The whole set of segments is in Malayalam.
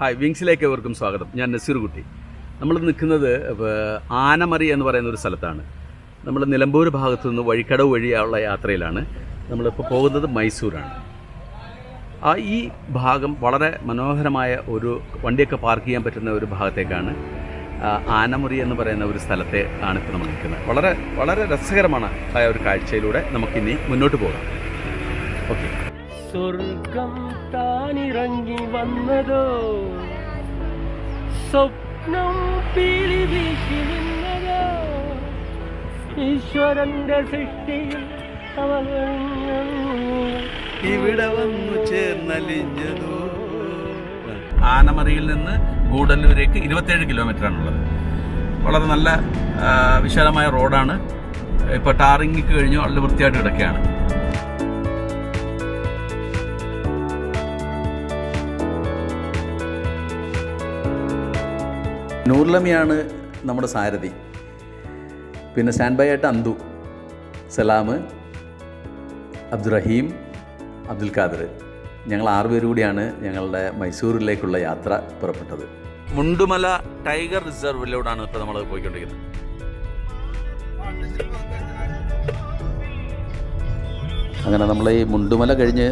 ഹായ് വിങ്സിലേക്ക് എവർക്കും സ്വാഗതം. ഞാൻ നസീർകുട്ടി നമ്മൾ നിൽക്കുന്നത് ആനമറി എന്ന് പറയുന്ന ഒരു സ്ഥലത്താണ്. നമ്മൾ നിലമ്പൂർ ഭാഗത്തു നിന്ന് വഴിക്കടവ് വഴിയുള്ള യാത്രയിലാണ്. നമ്മളിപ്പോൾ പോകുന്നത് മൈസൂരാണ്. ആ ഈ ഭാഗം വളരെ മനോഹരമായ ഒരു വണ്ടിയൊക്കെ പാർക്ക് ചെയ്യാൻ പറ്റുന്ന ഒരു ഭാഗത്തേക്കാണ് ആനമുറി എന്ന് പറയുന്ന ഒരു സ്ഥലത്തെ ആണ് ഇപ്പോൾ നമ്മൾ നിൽക്കുന്നത്. വളരെ വളരെ രസകരമാണ് ആയ ഒരു കാഴ്ചയിലൂടെ നമുക്കിനി മുന്നോട്ട് പോകാം. ഓക്കെ. സ്വർഗം താനിറങ്ങി വന്നതോ? സ്വപ്നം പീലി വീശി നിന്നതോ? ഈശ്വരന്റെ സൃഷ്ടിയിൽ അവൾ ഇവിടെ വന്നു ചേർന്നലിഞ്ഞതോ? ആനമറിയിൽ നിന്ന് ഗൂഡല്ലൂരേക്ക് ഇരുപത്തേഴ് കിലോമീറ്റർ ആണുള്ളത് വളരെ നല്ല വിശാലമായ റോഡാണ്. ഇപ്പോൾ ടാറിങ്ങിക്ക് കഴിഞ്ഞു വളരെ വൃത്തിയായിട്ട് കിടക്കുകയാണ്. നൂർലമിയാണ് നമ്മുടെ സാരഥി. പിന്നെ സ്റ്റാൻഡ് ബൈ ആയിട്ട് അന്തു സലാം അബ്ദുറഹീം അബ്ദുൽ ഖാദർ. ഞങ്ങൾ ആറുപേര് കൂടിയാണ് ഞങ്ങളുടെ മൈസൂരിലേക്കുള്ള യാത്ര പുറപ്പെട്ടത്. മുണ്ടുമല ടൈഗർ റിസർവിലൂടെയാണ് ഇപ്പോൾ നമ്മൾ പോയിക്കൊണ്ടിരിക്കുന്നത്. അങ്ങനെ നമ്മൾ ഈ മുണ്ടുമല കഴിഞ്ഞ്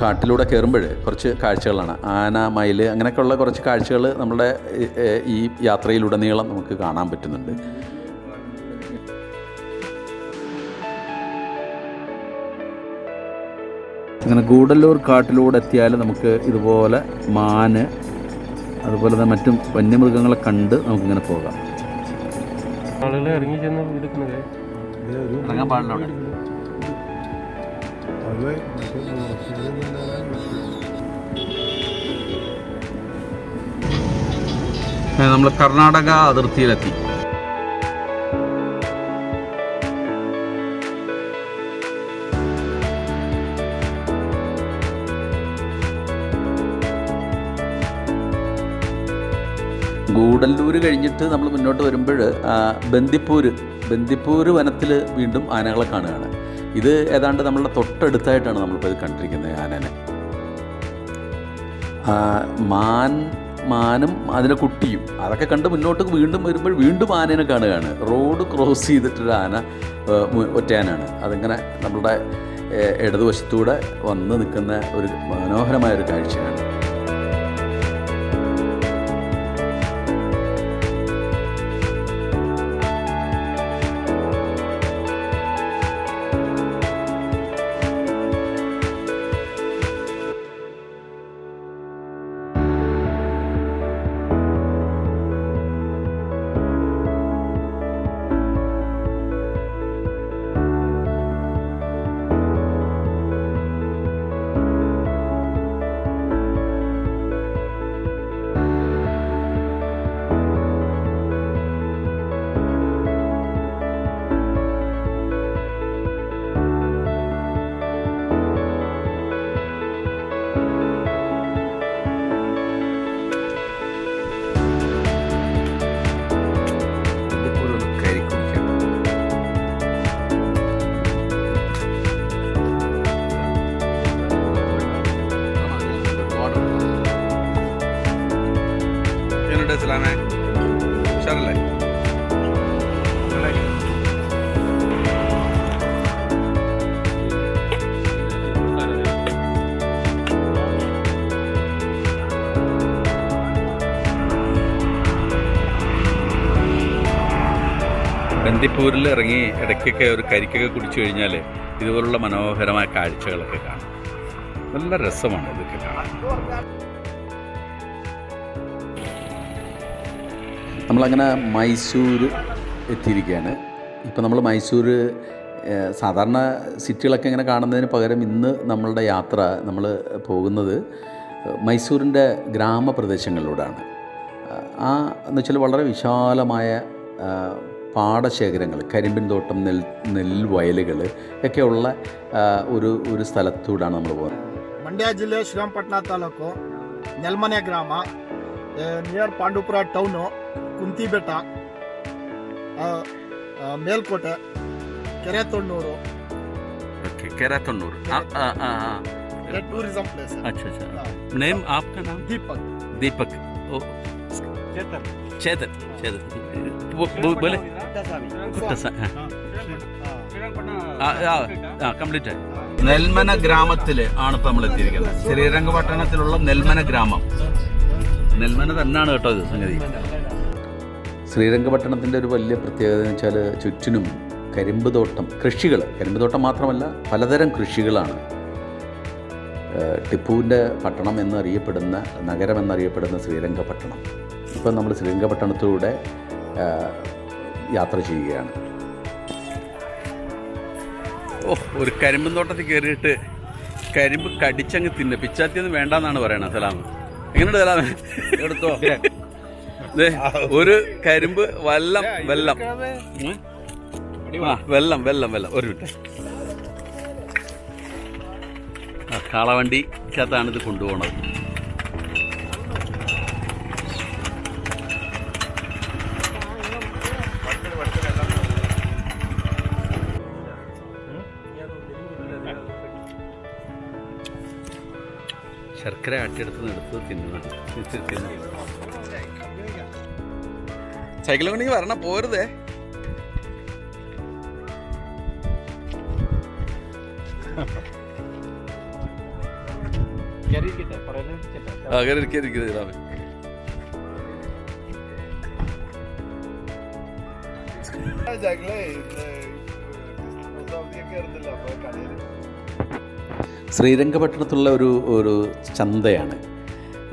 കാട്ടിലൂടെ കയറുമ്പോൾ കുറച്ച് കാഴ്ചകളാണ്. ആന മയിൽ അങ്ങനെയൊക്കെയുള്ള കുറച്ച് കാഴ്ചകൾ നമ്മുടെ ഈ- യാത്രയിലുടനീളം നമുക്ക് കാണാൻ പറ്റുന്നുണ്ട്. അങ്ങനെ ഗൂഡല്ലൂർ കാട്ടിലൂടെ എത്തിയാൽ നമുക്ക് ഇതുപോലെ മാന് അതുപോലെ തന്നെ മറ്റും വന്യമൃഗങ്ങളെ കണ്ട് നമുക്കിങ്ങനെ പോകാം. ആളുകൾ ഇറങ്ങി ചെന്ന് എടുക്കുന്നത് ഇറങ്ങാൻ പാടില്ല അവിടെ നമ്മൾ കർണാടക അതിർത്തിയിലെത്തി. ഗൂഡല്ലൂർ കഴിഞ്ഞിട്ട് നമ്മൾ മുന്നോട്ട് വരുമ്പോൾ ബന്ദിപ്പൂർ ബന്ദിപ്പൂർ വനത്തിൽ വീണ്ടും ആനകളെ കാണുകയാണ്. ഇത് ഏതാണ്ട് നമ്മളുടെ തൊട്ടടുത്തായിട്ടാണ് നമ്മളിപ്പോൾ ഇത് കണ്ടിരിക്കുന്നത് ആനനെ. മാൻ മാനും അതിന്റെ കുട്ടിയും അതൊക്കെ കണ്ട് മുന്നോട്ട് വീണ്ടും വരുമ്പോൾ വീണ്ടും ആനേനെ കാണുകയാണ്. റോഡ് ക്രോസ് ചെയ്തിട്ടൊരു ആന ഒറ്റയാനാണ്. അതിങ്ങനെ നമ്മളുടെ ഇടതുവശത്തൂടെ വന്ന് നിൽക്കുന്ന ഒരു മനോഹരമായ ഒരു കാഴ്ചയാണ്. ബന്ദിപ്പൂരിൽ ഇറങ്ങി ഇടയ്ക്കൊക്കെ ഒരു കരിക്കൊക്കെ കുടിച്ചു കഴിഞ്ഞാൽ ഇതുപോലുള്ള മനോഹരമായ കാഴ്ചകളൊക്കെ കാണാം. നല്ല രസമാണ് ഇതൊക്കെ കാണാൻ. നമ്മളങ്ങനെ മൈസൂർ എത്തിയിരിക്കുകയാണ്. ഇപ്പം നമ്മൾ മൈസൂർ സാധാരണ സിറ്റികളൊക്കെ ഇങ്ങനെ കാണുന്നതിന് പകരം ഇന്ന് നമ്മളുടെ യാത്ര നമ്മൾ പോകുന്നത് മൈസൂരിന്റെ ഗ്രാമപ്രദേശങ്ങളിലൂടെയാണ്. ആ എന്ന് വെച്ചാൽ വളരെ വിശാലമായ പാടശേഖരങ്ങൾ കരിമ്പിൻ തോട്ടം നെൽ നെൽവയലുകൾ ഒക്കെയുള്ള ആ, ഒരു ഒരു സ്ഥലത്തൂടെയാണ് നമ്മൾ പോകുന്നത് ಮಂಡ್ಯ ಜಿಲ್ಲೆ ಶ್ರೀರಂಗಪಟ್ಟಣ ತಾಲೂಕು ನೆಲ್ಮನೆ ಗ್ರಾಮ ನಿಯರ್ ಪಾಂಡುಪುರ ಟೌನು ಕುಂತಿ ಬೆಟ್ಟ ಆ, ಆ, ಮೇಲ್ಕೋಟೆ ಕೆರೆ ತೊಣ್ಣೂರು ओके केरा तन्नूर टूरिज्म प्लेस है अच्छा अच्छा हाँ। नेम आपका नाम दीपक दीपक ಚೇತನ್ ಚೇತನ್ ಬೋಲೆ കംപ്ലീറ്റ് ആയി. നെൽമന ഗ്രാമത്തിൽ ആണ് ഇപ്പൊ നമ്മൾ എത്തിയിരിക്കുന്നത്. ശ്രീരംഗ പട്ടണത്തിലുള്ള നെൽമന ഗ്രാമം. നെൽമന തന്നെയാണ് കേട്ടോ ഇത് സംഗതി. ശ്രീരംഗപട്ടണത്തിന്റെ ഒരു വലിയ പ്രത്യേകത എന്ന് വെച്ചാൽ ചുറ്റിനും കരിമ്പ് തോട്ടം കൃഷികൾ. കരിമ്പ് തോട്ടം മാത്രമല്ല പലതരം കൃഷികളാണ്. ടിപ്പുവിന്റെ പട്ടണം എന്നറിയപ്പെടുന്ന നഗരം എന്നറിയപ്പെടുന്ന ശ്രീരംഗപട്ടണം ഇപ്പം നമ്മൾ ശ്രീരംഗപട്ടണത്തിലൂടെ ഏഹ് യാത്ര ചെയ്യുകയാണ്. ഓ ഒരു കരിമ്പൻ തോട്ടത്തിൽ കയറിയിട്ട് കരിമ്പ് കടിച്ചങ്ങ് തിന്ന്. പിച്ചാത്തിയൊന്നും വേണ്ടെന്നാണ് പറയണത് സലാം. എങ്ങനെയുണ്ട് സലാമേ എടുത്തോ? ദേ, ഒരു കരിമ്പ് വെള്ളം വെള്ളം ഉം. ആ വെള്ളം വെള്ളം വെള്ളം ഒരു മിനിറ്റ്. ആ കാളവണ്ടിക്കകത്താണ് ഇത് കൊണ്ടുപോകണത് ശർക്കര അട്ടിയെടുത്ത് എടുത്ത് തിന്നണം സൈക്കിൾ കൊണ്ടെങ്കിൽ വരണം പോരുതേ ആ കയറി ഇറന്നില്ല അപ്പൊ ഇതാവേ ശ്രീരംഗപട്ടണത്തുള്ള ഒരു ഒരു ചന്തയാണ്.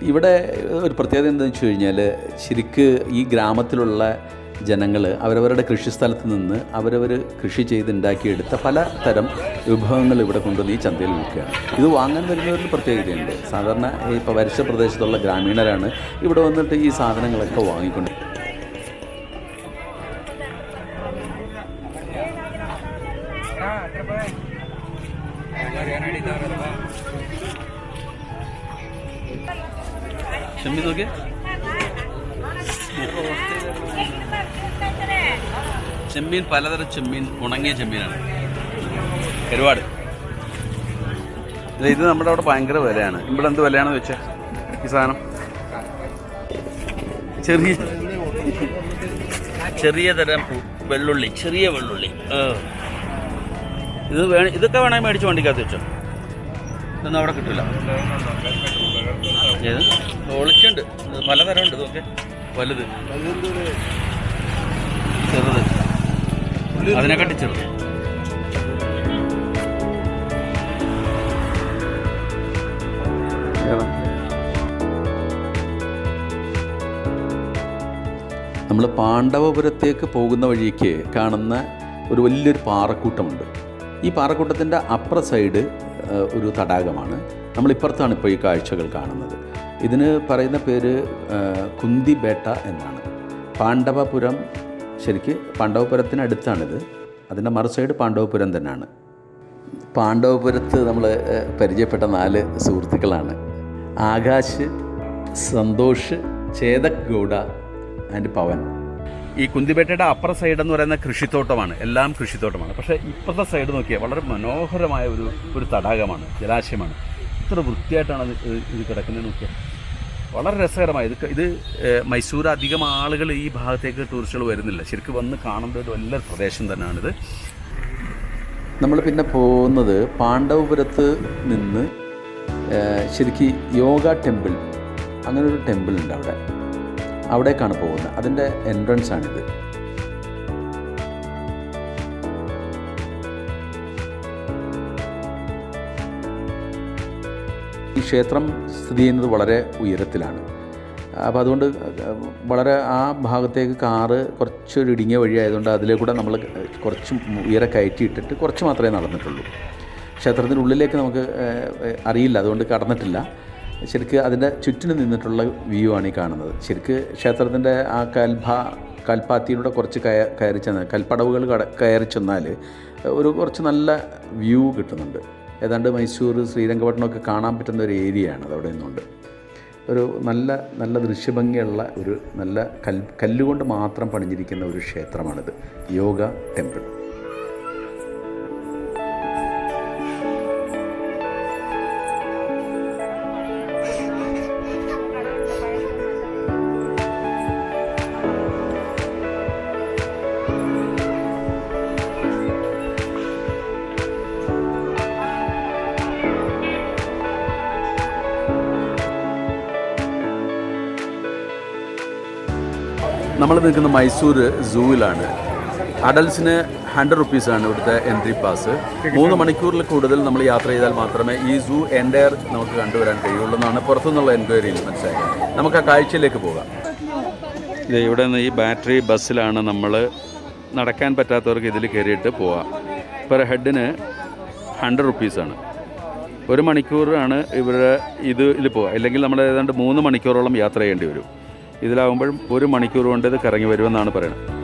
ഇവിടെ ഒരു പ്രത്യേകത എന്താണെന്ന് വെച്ച് കഴിഞ്ഞാൽ ശരിക്ക് ഈ ഗ്രാമത്തിലുള്ള ജനങ്ങൾ അവരവരുടെ കൃഷിസ്ഥലത്ത് നിന്ന് അവരവർ കൃഷി ചെയ്തുണ്ടാക്കിയെടുത്ത പല തരം വിഭവങ്ങൾ ഇവിടെ കൊണ്ടുവന്ന് ഈ ചന്തയിൽ വിൽക്കുകയാണ്. ഇത് വാങ്ങാൻ വരുന്നവരിൽ പ്രത്യേകതയുണ്ട്. സാധാരണ ഇപ്പോൾ വരച്ച പ്രദേശത്തുള്ള ഗ്രാമീണരാണ് ഇവിടെ വന്നിട്ട് ഈ സാധനങ്ങളൊക്കെ വാങ്ങിക്കൊണ്ട് പലതരം ചെമ്മീൻ ഉണങ്ങിയ ചെമ്മീനാണ്. ഒരുപാട്. ഇത് നമ്മുടെ അവിടെ ഭയങ്കര വിലയാണ്. ഇവിടെ എന്ത് വിലയാണെന്ന് വെച്ചാൽ ഈ സാധനം. ചെറിയ ചെറിയ തരം വെള്ളുള്ളി ചെറിയ വെള്ളുള്ളി. ഇത് വേണ ഇതൊക്കെ വേണമെങ്കിൽ മേടിച്ച് വണ്ടിക്കകത്ത് വെച്ചോ. ഇതൊന്നും അവിടെ കിട്ടില്ല ഒളിച്ചുണ്ട് പലതരം ഉണ്ട് ഇതൊക്കെ. വലുത്. അതിനെക്കാട്ടി ചെറുത് നമ്മൾ പാണ്ഡവപുരത്തേക്ക് പോകുന്ന വഴിക്ക് കാണുന്ന ഒരു വലിയൊരു പാറക്കൂട്ടമുണ്ട്. ഈ പാറക്കൂട്ടത്തിന്റെ അപ്പുറ സൈഡ് ഒരു തടാകമാണ്. നമ്മളിപ്പുറത്താണ് ഇപ്പോൾ ഈ കാഴ്ചകൾ കാണുന്നത്. ഇതിന് പറയുന്ന പേര് കുന്തിബേട്ട എന്നാണ്. പാണ്ഡവപുരം ശരിക്ക് പാണ്ഡവപുരത്തിനടുത്താണിത്. അതിന്റെ മറു സൈഡ് പാണ്ഡവപുരം തന്നെയാണ്. പാണ്ഡവപുരത്ത് നമ്മൾ പരിചയപ്പെട്ട നാല് സുഹൃത്തുക്കളാണ്. ആകാശ് സന്തോഷ് ചേതക് ഗൗഡ ആൻഡ് പവൻ. ഈ കുന്തിപേട്ടയുടെ അപ്പുറ സൈഡ് എന്ന് പറയുന്ന കൃഷിത്തോട്ടമാണ്. എല്ലാം കൃഷിത്തോട്ടമാണ്. പക്ഷേ ഇപ്പുറത്തെ സൈഡ് നോക്കിയാൽ വളരെ മനോഹരമായ ഒരു ഒരു തടാകമാണ് ജലാശയമാണ്. ഇത്ര വൃത്തിയായിട്ടാണ് ഇത് ഇത് കിടക്കുന്നത് നോക്കിയാൽ. വളരെ രസകരമായി. ഇത് ഇത് മൈസൂർ അധികം ആളുകൾ ഈ ഭാഗത്തേക്ക് ടൂറിസ്റ്റുകൾ വരുന്നില്ല. ശരിക്കും വന്ന് കാണേണ്ട ഒരു വലിയ പ്രദേശം തന്നെയാണിത്. നമ്മൾ പിന്നെ പോകുന്നത് പാണ്ഡവപുരത്ത് നിന്ന് ശരിക്കും യോഗ ടെമ്പിൾ അങ്ങനെ ഒരു ടെമ്പിൾ ഉണ്ട് അവിടെ. അവിടേക്കാണ് പോകുന്നത്. അതിന്റെ എൻട്രൻസ് ആണിത് ഈ ക്ഷേത്രം സ്ഥിതി ചെയ്യുന്നത് വളരെ ഉയരത്തിലാണ്. അപ്പോൾ അതുകൊണ്ട് വളരെ ആ ഭാഗത്തേക്ക് കാറ് കുറച്ചൊരു ഇടുങ്ങിയ വഴിയായതുകൊണ്ട് അതിലേ കൂടെ നമ്മൾ കുറച്ച് ഉയരെ കയറ്റിയിട്ടിട്ട് കുറച്ച് മാത്രമേ നടന്നിട്ടുള്ളൂ. ക്ഷേത്രത്തിന്റെ ഉള്ളിലേക്ക് നമുക്ക് അറിയില്ല. അതുകൊണ്ട് കടന്നിട്ടില്ല. ശരിക്ക് അതിന്റെ ചുറ്റിനും നിന്നിട്ടുള്ള വ്യൂ ആണ് ഈ കാണുന്നത്. ശരിക്ക് ക്ഷേത്രത്തിന്റെ ആ കൽഭ കൽപ്പാത്തിയിലൂടെ കുറച്ച് കയ കയറി ചെന്നാൽ കൽപ്പടവുകൾ കയറി ചെന്നാൽ ഒരു കുറച്ച് നല്ല വ്യൂ കിട്ടുന്നുണ്ട്. ഏതാണ്ട് മൈസൂർ ശ്രീരംഗപട്ടണമൊക്കെ കാണാൻ പറ്റുന്ന ഒരു ഏരിയയാണ് അത് അവിടെ നിന്നുണ്ട്. ഒരു നല്ല നല്ല ദൃശ്യഭംഗിയുള്ള ഒരു നല്ല കൽ കല്ലുകൊണ്ട് മാത്രം പണിഞ്ഞിരിക്കുന്ന ഒരു ക്ഷേത്രമാണിത്. Yoga temple. നമ്മൾ നിൽക്കുന്ന മൈസൂർ സൂവിലാണ്. അഡൽസിന് ഹൺഡ്രഡ് റുപ്പീസാണ് ഇവിടുത്തെ എൻട്രി പാസ് മൂന്ന് മണിക്കൂറിൽ കൂടുതൽ നമ്മൾ യാത്ര ചെയ്താൽ മാത്രമേ ഈ സൂ എന്റയർ നമുക്ക് കണ്ടുവരാൻ കഴിയുള്ളൂ എന്നാണ് പുറത്തുനിന്നുള്ള എൻക്വയറിയിൽ മനസ്സിലായത്. നമുക്ക് ആ കാഴ്ചയിലേക്ക് പോകാം. ഇത് ഇവിടെ നിന്ന് ഈ ബാറ്ററി ബസ്സിലാണ് നമ്മൾ നടക്കാൻ പറ്റാത്തവർക്ക് ഇതിൽ കയറിയിട്ട് പോവാം. പെർ ഹെഡിന് ഹൺഡ്രഡ് റുപ്പീസാണ് ഒരു മണിക്കൂറാണ് ഇവരുടെ ഇത് ഇതിൽ പോവുക ഇല്ലെങ്കിൽ നമ്മൾ ഏതാണ്ട് മൂന്ന് മണിക്കൂറോളം യാത്ര ചെയ്യേണ്ടി വരും. ഇതിലാകുമ്പോഴും ഒരു മണിക്കൂർ കൊണ്ട് ഇത് കറങ്ങി വരുമെന്നാണ് പറയുന്നത്.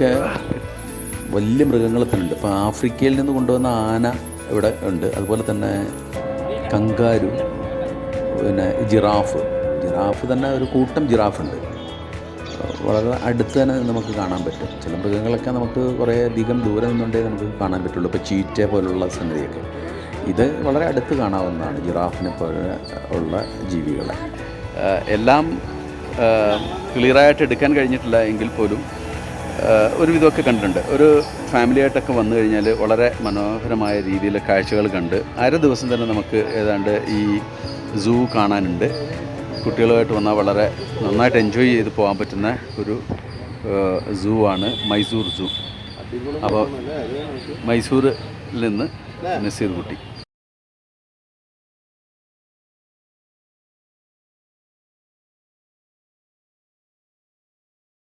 കുറച്ചൊക്കെ വലിയ മൃഗങ്ങളെ തന്നെ ഉണ്ട്. ഇപ്പോൾ ആഫ്രിക്കയിൽ നിന്ന് കൊണ്ടുവന്ന ആന ഇവിടെ ഉണ്ട്. അതുപോലെ തന്നെ കങ്കാരു പിന്നെ ജിറാഫ്. ജിറാഫ് തന്നെ ഒരു കൂട്ടം ജിറാഫ് ഉണ്ട്. വളരെ അടുത്ത് തന്നെ നമുക്ക് കാണാൻ പറ്റും. ചില മൃഗങ്ങളൊക്കെ നമുക്ക് കുറേ അധികം ദൂരെ നിന്നുകൊണ്ടേ നമുക്ക് കാണാൻ പറ്റുള്ളൂ. ഇപ്പോൾ ചീറ്റ പോലുള്ള സംഗതിയൊക്കെ. ഇത് വളരെ അടുത്ത് കാണാവുന്നതാണ് ജിറാഫിനെ പോലെ ഉള്ള ജീവികളെ. എല്ലാം ക്ലിയറായിട്ട് എടുക്കാൻ കഴിഞ്ഞിട്ടില്ല എങ്കിൽ പോലും ഒരു വിധമൊക്കെ കണ്ടിട്ടുണ്ട്. ഒരു ഫാമിലിയായിട്ടൊക്കെ വന്നു കഴിഞ്ഞാൽ വളരെ മനോഹരമായ രീതിയിൽ കാഴ്ചകൾ കണ്ട് അര ദിവസം തന്നെ നമുക്ക് ഏതാണ്ട് ഈ സൂ കാണാനുണ്ട്. കുട്ടികളുമായിട്ട് വന്നാൽ വളരെ നന്നായിട്ട് എൻജോയ് ചെയ്ത് പോകാൻ പറ്റുന്ന ഒരു സൂ ആണ് മൈസൂർ സൂ അപ്പോൾ മൈസൂരിൽ നിന്ന് നസീർ കുട്ടി.